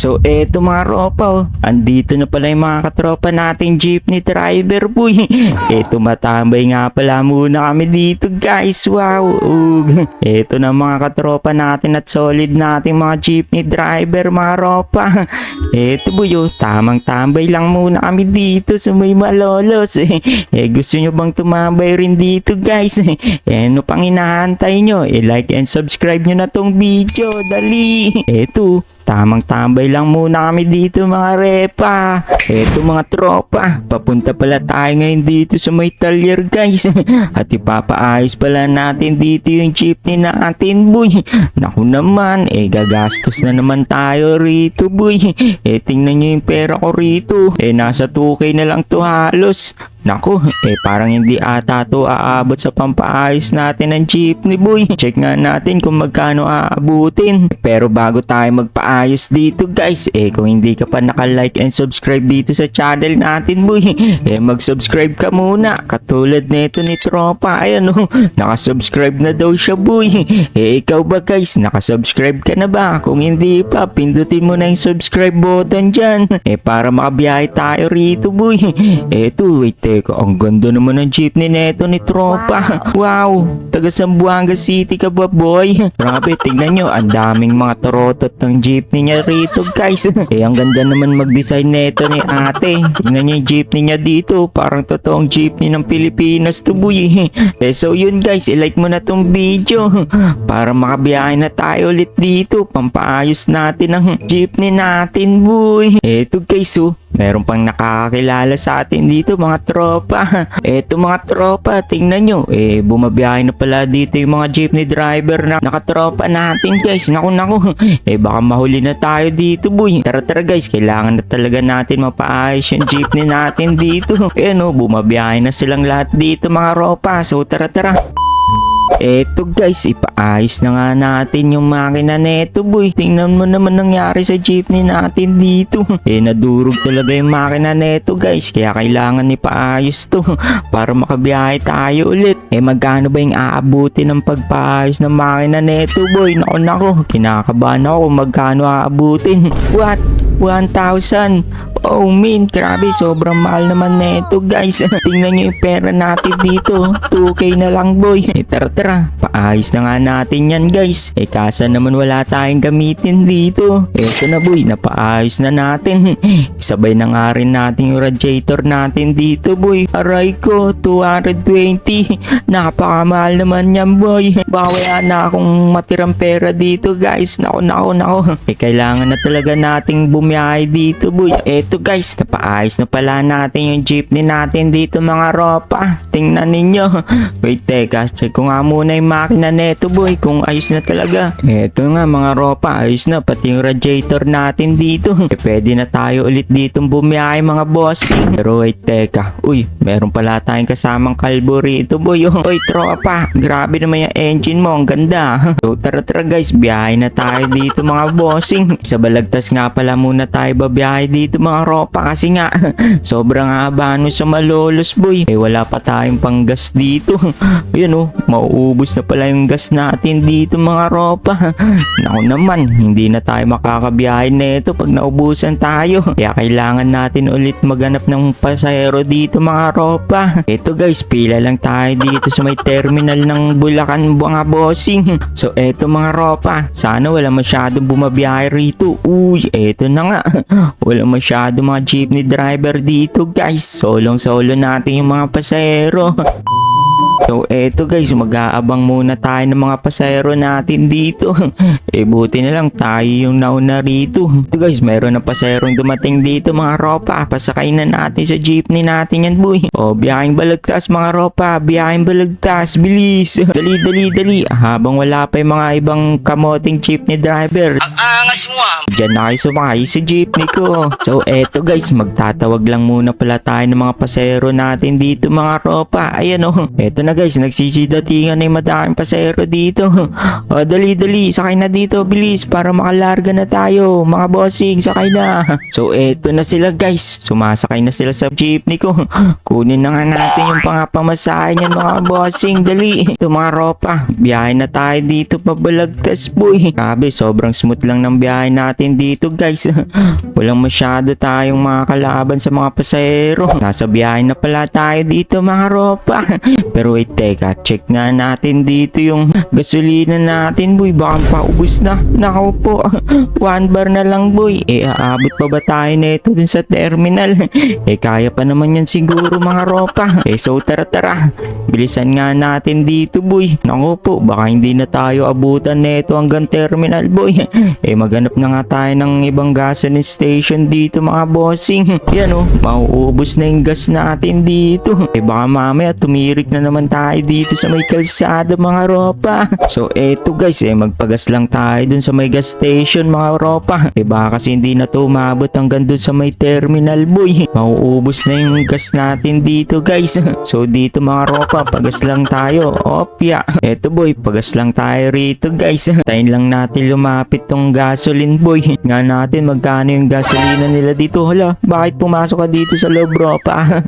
So eto mga ropa oh. Andito na pala yung mga katropa nating jeepney driver boy. eto matambay nga pala muna kami dito guys. Wow. Ug. Eto na mga katropa natin at solid nating mga jeepney driver mga ropa. Eto boy oh. Tamang tambay lang muna kami dito sa may malolos. eh gusto nyo bang tumambay rin dito guys? eh ano pang hinahantay nyo? Eh like and subscribe nyo na tong video. Dali. Eto. Tamang tambay lang muna kami dito mga repa. Eto mga tropa, papunta pala tayo ngayon dito sa may talyer guys. At ipapaayos pala natin dito yung jeepney natin boy. Naku naman, eh gagastos na naman tayo rito boy. Eh tingnan nyo yung pera ko rito. Eh nasa 2k na lang to halos. Naku, eh parang hindi ata to aabot sa pampaayos natin ng jeepney boy. Check nga natin kung magkano aabutin. Pero bago tayo magpaayos dito guys, eh kung hindi ka pa naka-like and subscribe dito sa channel natin boy, eh mag-subscribe ka muna. Katulad nito ni Tropa, ayan oh, naka-subscribe na daw siya boy. Eh ikaw ba guys, naka-subscribe ka na ba? Kung hindi pa, pindutin mo na yung subscribe button dyan. Eh para makabiyahe tayo rito boy. Eto, wait teka, ang ganda naman ng jeepney neto ni Tropa. Wow, taga Zamboanga City ka ba boy? Grabe, tingnan nyo, ang daming mga torotot ng jeepney niya rito guys. eh, ang ganda naman mag-design neto ni ate. Tingnan nyo yung jeepney niya dito, parang totoong jeepney ng Pilipinas to eh, so yun guys, i-like mo na tong video para makabiyahe na tayo ulit dito. Pampaayos natin ang jeepney natin boy. Eto guys, oh, Meron pang nakakakilala sa atin dito mga tropa. Eto mga tropa, tingnan nyo. Eh, bumabiyahe na pala dito yung mga jeepney driver na nakatropa natin guys. Naku naku. Eh, baka mahuli na tayo dito boy. Tara tara guys, kailangan na talaga natin mapaayos yung jeepney natin dito. Eh no, bumabiyahe na silang lahat dito mga ropa. So tara tara. Eto guys, ipaayos na nga natin yung makina neto boy. Tingnan mo naman nangyari sa jeepney natin dito. Eh nadurog talaga yung makina neto guys. Kaya kailangan ipaayos to para makabiyahe tayo ulit. Eh magkano ba yung aabuti ng pagpaayos ng makina neto boy? Nako nako, kinakabahan ako kung magkano aabutin. What? 1,000. Oh min, grabe, sobrang mahal naman neto guys. Tingnan nyo yung pera natin dito. 2k na lang boy. Eh tara tara, paayos na nga natin yan guys. Eh kasa naman wala tayong gamitin dito. Eto na boy, napaayos na natin. Isabay na nga rin natin yung radiator natin dito boy. Aray ko, 220. Napakamahal naman yan boy. Baka na akong matirang pera dito guys. Nako nako nako. Eh kailangan na talaga nating bumiyahe dito boy. Eto guys, napaayos na pala natin yung jeepney natin dito mga ropa. Tingnan ninyo. Wait teka, check ko nga muna yung makina neto boy kung ayos na talaga. Eto nga mga ropa, ayos na pati yung radiator natin dito. Eh pwede na tayo ulit ditong bumiyahe mga boss. Pero wait teka, uy, meron pala tayong kasamang kalbo rito boy. Uy tropa, grabe naman yung engine mo, ang ganda. So tara tara guys, biyahe na tayo dito mga bossing. Sa balagtas nga pala muna tayo babiyahe dito mga ropa kasi nga sobrang haba no sa malolos boy. Eh wala pa tayong panggas dito. Yun oh, mauubos na pala yung gas natin dito mga ropa. Naku naman, hindi na tayo makakabiyahe nito pag naubusan tayo. Kaya kailangan natin ulit maganap ng pasahero dito mga ropa. Ito guys, pila lang tayo dito sa may terminal ng Bulacan mga bossing. So eto mga ropa, sana wala masyadong bumabiyahe rito. Uy, eto na nga. Wala masyado mga jeepney driver dito guys. Solong solo natin yung mga pasahero. So eto guys, mag-aabang muna tayo ng mga pasahero natin dito. eh buti na lang tayo yung nauna rito. Ito guys, meron na pasaherong dumating dito mga ropa. Pasakay na natin sa jeepney natin yan boy. O biyaheng balagtas mga ropa, biyaheng balagtas, bilis. Dali dali dali. Habang wala pa yung mga ibang kamoting jeepney driver. Ang angas mo ah. Diyan na kayo sumakay sa jeepney ko. So eto guys, magtatawag lang muna pala tayo ng mga pasahero natin dito mga ropa. Ayan oh. Eto na guys, nagsisidatingan na yung madaming pasahero dito. O dali dali, sakay na dito, bilis para makalarga na tayo. Mga bossing, sakay na. So eto na sila guys, sumasakay na sila sa jeepney ko. Kunin na nga natin yung pangapamasahe niyan mga bossing, dali. Ito mga ropa, biyahe na tayo dito pabalagtas boy. Grabe, sobrang smooth lang ng biyahe natin dito guys. Walang masyado tayong mga kalaban sa mga pasahero. Nasa biyahe na pala tayo dito mga ropa. Pero wait, teka, check nga natin dito yung gasolina natin boy. Baka paubos na. Nakaw po, one bar na lang boy. Eh, aabot pa ba tayo na ito dun sa terminal? eh, kaya pa naman yan siguro mga ropa. Eh, so tara tara. Bilisan nga natin dito boy. Naku po, baka hindi na tayo abutan na ito hanggang terminal boy. eh, maghanap na nga tayo ng ibang gasoline station dito mga bossing. Yan oh, mauubos na yung gas natin dito. Eh, baka mamaya tumirik na naman tayo dito sa may kalsada mga ropa. So, eto guys, eh, magpagas lang tayo dun sa may gas station mga ropa. Eh, baka kasi hindi na to umabot hanggang dun sa may terminal boy. Mauubos na yung gas natin dito guys. So, dito mga ropa, pagas lang tayo. Opya. Eto boy, pagas lang tayo rito guys. Tayin lang natin lumapit tong gasoline boy. Nga natin magkano yung gasolina nila dito. Hala, bakit pumasok ka dito sa loob ropa?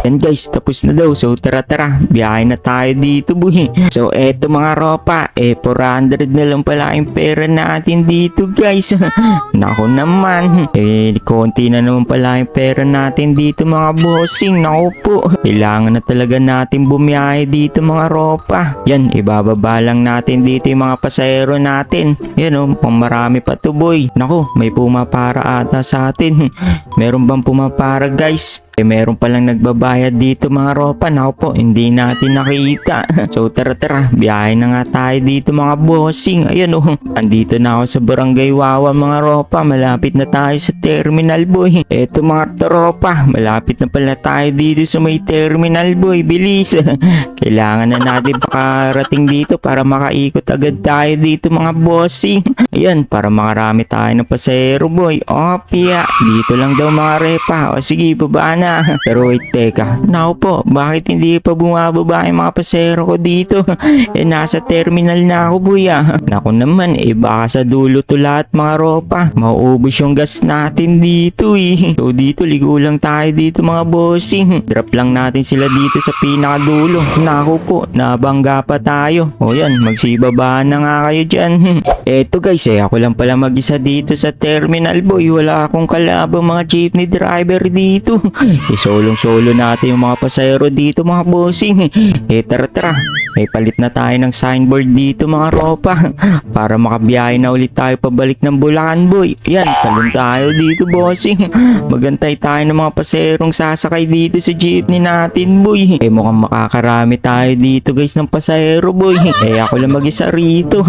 Yan guys, tapos na daw. So tara tara, biyahe na tayo dito boy. So eto mga ropa, eh 400 na lang pala yung pera natin dito guys. Nako naman, eh konti na naman pala yung pera natin dito mga bossing. Nako po, kailangan na talaga natin bumiyahe dito mga ropa. Yan, ibababa lang natin dito yung mga pasahero natin. Yan o, pang marami pa to boy. Nako, may pumapara ata sa atin. Meron bang pumapara guys? Eh, meron palang nagbabayad dito mga ropa. Naku po, hindi natin nakita. so tara tara, biyahe na nga tayo dito mga bossing. Ayan oh, andito na ako sa barangay Wawa mga ropa. Malapit na tayo sa terminal boy. Eto mga tropa, malapit na pala tayo dito sa may terminal boy. Bilis. Kailangan na natin pakarating dito para makaikot agad tayo dito mga bossing. Ayan, para makarami tayo ng pasahero boy. Opya, dito lang daw mga repa. O sige, baba na. Pero wait, teka. Naku po, bakit hindi pa bumababa yung mga pasahero ko dito? eh, nasa terminal na ako boy ah. Naku naman, eh baka sa dulo to lahat mga ropa. Mauubos yung gas natin dito eh. So dito, ligo lang tayo dito mga bossing. Drop lang natin sila dito sa pinakadulo. Naku po, nabangga pa tayo. O yan, magsibaba na nga kayo dyan. Eto guys, eh ako lang pala mag-isa dito sa terminal boy. Wala akong kalabang mga jeepney driver dito. Eh solong-solo natin yung mga pasahero dito mga bossing. Eh tara tara. Eh palit na tayo ng signboard dito mga ropa. Para makabiyahe na ulit tayo pabalik ng Bulacan boy. Yan, talon tayo dito bossing. Magantay tayo ng mga pasaherong sasakay dito sa jeepney natin boy. Eh mukhang makakarami tayo dito guys ng pasahero boy. Eh ako lang mag-isa rito.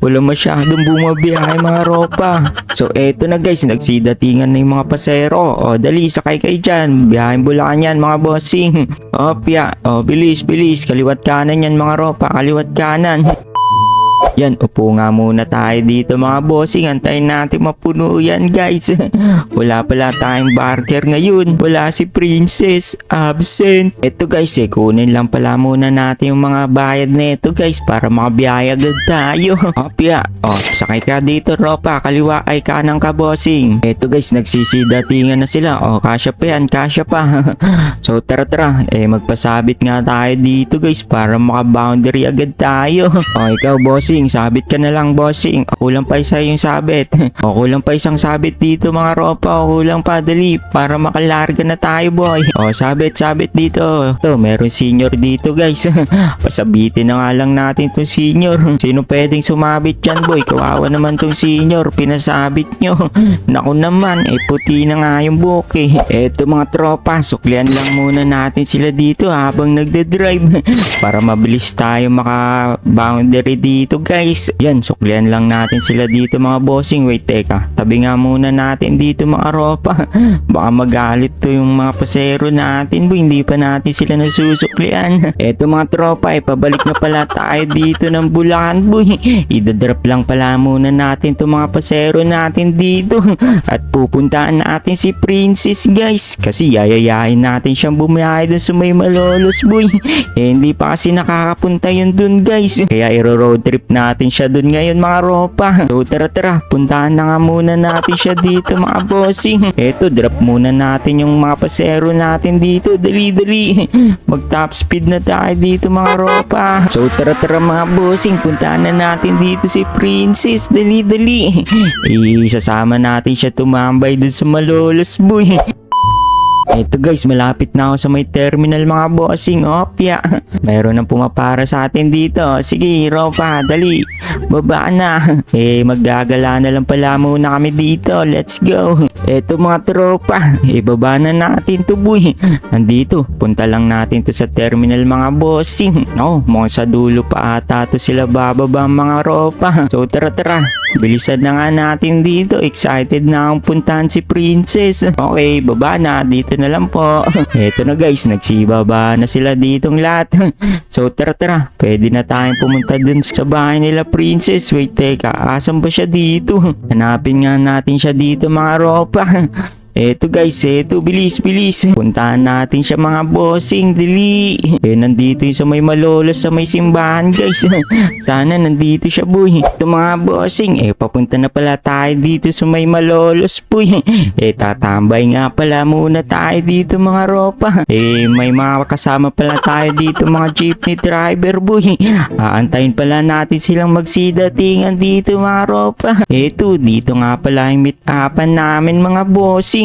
Wala masyadong bumabiyahe mga ropa. So eto na guys, nagsidatingan na yung mga pasahero. O dali, sakay kayo dyan. Biyahin Bulacan yan mga bossing. Opya, o bilis, bilis. Kaliwat kanan yan mga ropa. Kaliwat kanan. Yan, upo nga muna tayo dito mga bossing. Antayin natin mapuno yan guys. Wala pala tayong barker ngayon. Wala si Princess. Absent. Ito guys eh, kunin lang pala muna natin yung mga bayad nito guys para makabiyahe agad tayo. Opya. O, sakay ka dito ropa. Kaliwa ay kanang ka bossing. Ito guys, nagsisidatingan na sila. O, kasya pa yan, kasya pa. so tara tara. Eh, magpasabit nga tayo dito guys para makaboundary agad tayo. O, ikaw bossing, sabit ka na lang bossing. Kulang pa isa yung sabit. o, kulang pa isang sabit dito mga ropa. O, kulang pa dali para makalarga na tayo boy. O, sabit, sabit dito. To, meron senior dito guys. Pasabitin na nga lang natin tong senior. Sino pwedeng sumabit dyan boy? Kawawa naman tong senior. Pinasabit nyo. Naku naman, eh puti na nga yung buhok eh. Eto mga tropa, suklian lang muna natin sila dito habang nagde-drive. para mabilis tayo maka-boundary dito guys. Yan, suklian lang natin sila dito mga bossing. Wait, teka. Tabi nga muna natin dito mga ropa. Baka magalit to yung mga pasero natin. Boy, hindi pa natin sila nasusuklian. Eto mga tropa, eh, pabalik na pala tayo dito ng Bulacan, boy. Idadrop lang pala muna natin to mga pasero natin dito. At pupuntaan natin si Princess, guys. Kasi yayayain natin siyang bumiyahe dun sa may malolos, boy. Eh, hindi pa kasi nakakapunta yun dun, guys. Kaya iro-road trip natin siya dun ngayon, mga ropa. So, tara, tara. Puntahan na nga muna natin siya dito, mga bossing. Eto, drop muna natin yung mga pasero natin dito. Dali, dali. Mag top speed na tayo dito, mga ropa. So, tara, tara, mga bossing. Puntahan na natin dito si Princess. Dali, dali. Isasama natin siya tumambay dun sa malolos, boy. Ito guys, malapit na ako sa may terminal mga bossing. Opya. Meron nang pumapara sa atin dito. Sige, Ropa, dali. Baba na. Eh, maggagala na lang pala muna kami dito. Let's go. Ito mga tropa. Ibaba na natin to boy. Nandito, punta lang natin to sa terminal mga bossing. No, mukhang sa dulo pa ata to sila bababa mga ropa. So tara tara. Bilisan na nga natin dito. Excited na akong puntahan si Princess. Okay, baba na. Dito na lang po. Eto na guys, nagsibaba na sila ditong lahat. So tara tara, pwede na tayong pumunta dun sa bahay nila Princess. Wait, teka, asan ba siya dito? Hanapin nga natin siya dito mga ropa. Eto guys, eto, bilis, bilis. Puntahan natin siya mga bossing, dili. Eh, nandito yung sa may malolos sa may simbahan guys. Sana nandito siya boy. Ito mga bossing, eh papunta na pala tayo dito sa may malolos boy. Eh tatambay nga pala muna tayo dito mga ropa. Eh may mga kasama pala tayo dito mga jeepney driver boy. Aantayin pala natin silang magsidatingan dito mga ropa. Eto, dito nga pala yung meet upan namin mga bossing.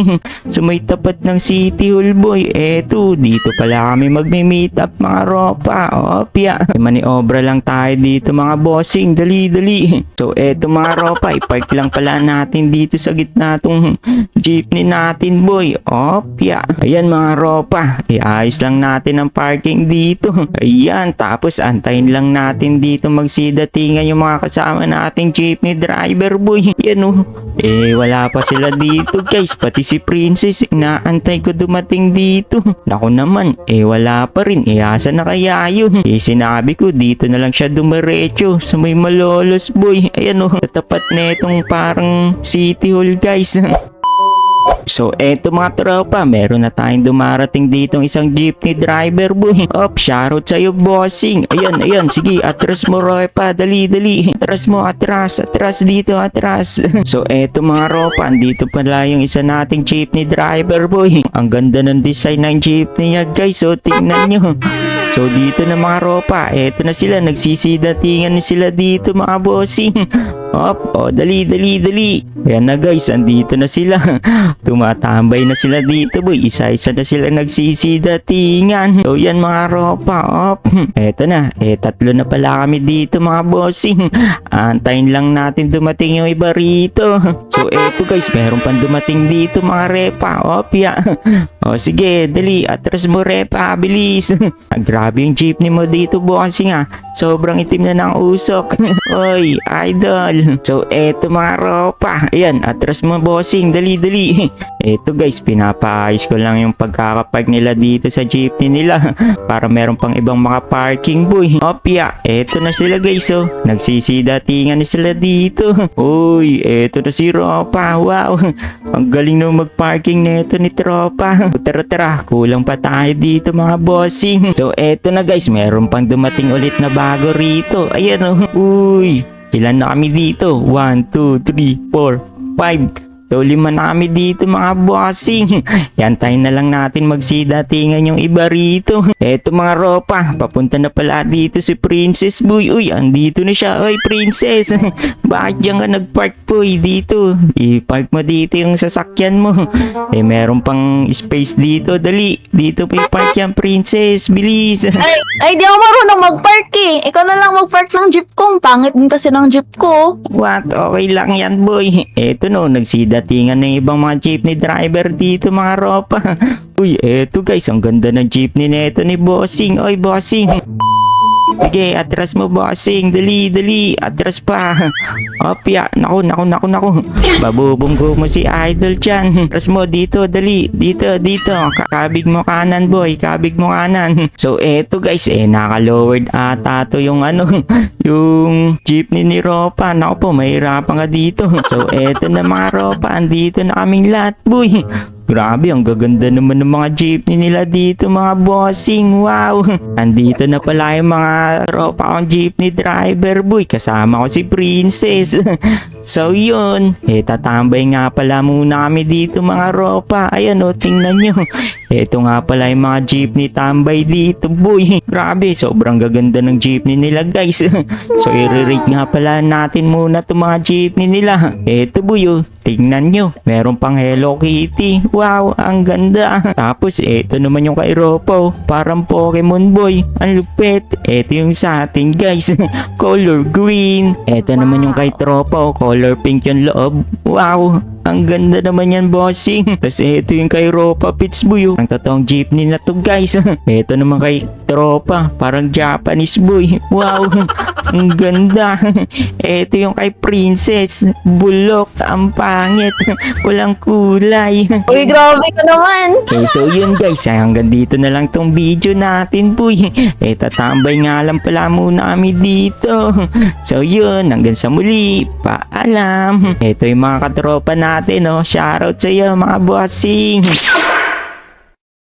Sa may tapat ng City Hall boy. Eto, dito pala kami magme-meet up mga ropa. Opya. May maniobra lang tayo dito mga bossing. Dali, dali. So, eto mga ropa. I-park lang pala natin dito sa gitna tong jeepney natin boy. Opya. Ayan mga ropa. Iayos lang natin ang parking dito. Ayan. Tapos antayin lang natin dito magsidatingan yung mga kasama nating jeepney driver boy. Yan oh. Eh, wala pa sila dito guys. Pati si Princess, inaantay ko dumating dito. Naku naman, eh wala pa rin. Eh, asa na kaya yun? Eh, sinabi ko, dito na lang siya dumiretso sa may malolos boy. Ayan oh, sa tapat na itong parang city hall guys. So, eto mga tropa, meron na tayong dumarating ditong isang jeepney driver, boy. Op, shoutout sa'yo, bossing. Ayan, ayan, sige, atras mo, Ropa. Dali, dali. Atras mo, atras, atras dito, atras. so, eto mga ropa, andito pala yung isa nating jeepney driver, boy. Ang ganda ng design ng jeepney niya, guys. So, tingnan nyo. So dito na mga ropa, eto na sila, nagsisidatingan na sila dito mga bossing. Op, oh, dali, dali, dali. Ayan na guys, andito na sila. Tumatambay na sila dito boy, isa-isa na sila nagsisidatingan. So yan mga ropa, op. Eto na, eh tatlo na pala kami dito mga bossing. Antayin lang natin dumating yung iba rito. So eto guys, meron pang dumating dito mga repa, op ya. O sige, dali, atras mo repa, bilis. Ah, Grabe yung jeepney mo dito bossing ah. Sobrang itim na ng usok. Oy, idol. So, eto mga ropa. Ayan, atras mo bossing. Dali, dali. Eto guys, pinapaayos ko lang yung pagkakapark nila dito sa jeepney nila. Para meron pang ibang mga parking boy. Opya, eto na sila guys oh. Nagsisidatingan na sila dito. Uy, eto na si Ropa. Wow. Ang galing nung mag-parking neto ni Tropa. Tara tara, kulang pa tayo dito mga bossing. So eto na guys, meron pang dumating ulit na bago rito. Ayan oh. Uy, ilan na kami dito? 1, 2, 3, 4, 5. So lima na kami dito mga bossing. Yantayin na lang natin magsidatingan yung iba rito. Eto mga ropa, papunta na pala dito si Princess Boy. Uy, andito na siya. Oy, Princess. Bakit diyan ka nagpark boy dito? I-park mo dito yung sasakyan mo. Eh meron pang space dito. Dali, dito pa i-park yan, Princess. Bilis. Ay, ay, di ako marunong mag-park eh. Ikaw na lang mag-park ng jeep ko. Ang Pangit din kasi ng jeep ko. What? Okay lang yan, boy. Eto no, nagsidatingan ng ibang mga jeepney driver dito, mga ropa. Uy, eto guys, ang ganda ng jeepney nito ni Bossing. Oy, Bossing. Sige, atras mo bossing. Dali, dali. Atras pa. Opya. Naku, naku, naku, naku. Babubunggo mo si Idol dyan. Atras mo dito, dali. Dito, dito. Kakabig mo kanan, boy. Kabig mo kanan. So, eto guys, eh, naka-lowered ata to yung ano, yung jeepney ni Ropa. Naku po, mahirapan ka dito. So, eto na mga Ropa. Andito na kaming lahat, boy. Grabe, ang gaganda naman ng mga jeepney nila dito, mga bossing. Wow! Andito na pala yung mga tropa kong jeepney driver, boy. Kasama ko si Princess. so, yun. Eh, tatambay nga pala muna kami dito, mga ropa. Ayan, o, tingnan nyo. Ito nga pala yung mga jeepney tambay dito, boy. Grabe, sobrang gaganda ng jeepney nila, guys. so, i-rate nga pala natin muna itong mga jeepney nila. Ito, boy, oh. Tingnan nyo, meron pang Hello Kitty. Wow, ang ganda. Tapos, eto naman yung kay Ropo. Parang Pokemon Boy. Ang lupit. Eto yung sa atin, guys. color green. Eto naman yung kay Tropo. Color pink yung loob. Wow, ang ganda naman yan, bossing. Tapos eto yung kay Ropa Pits Boy. oh. Ang totoong jeepney na to, guys. eto naman kay Tropa. Parang Japanese boy. Wow, ang ganda. eto yung kay Princess. Bulok. Ang pangit. Walang kulay. Uy, grabe ka naman. Eh, so yun guys, hanggang dito na lang tong video natin boy. Eh, tatambay nga lang pala muna kami dito. So yun, hanggang sa muli, paalam. Ito yung mga katropa natin, oh. Shoutout sa iyo mga bossing.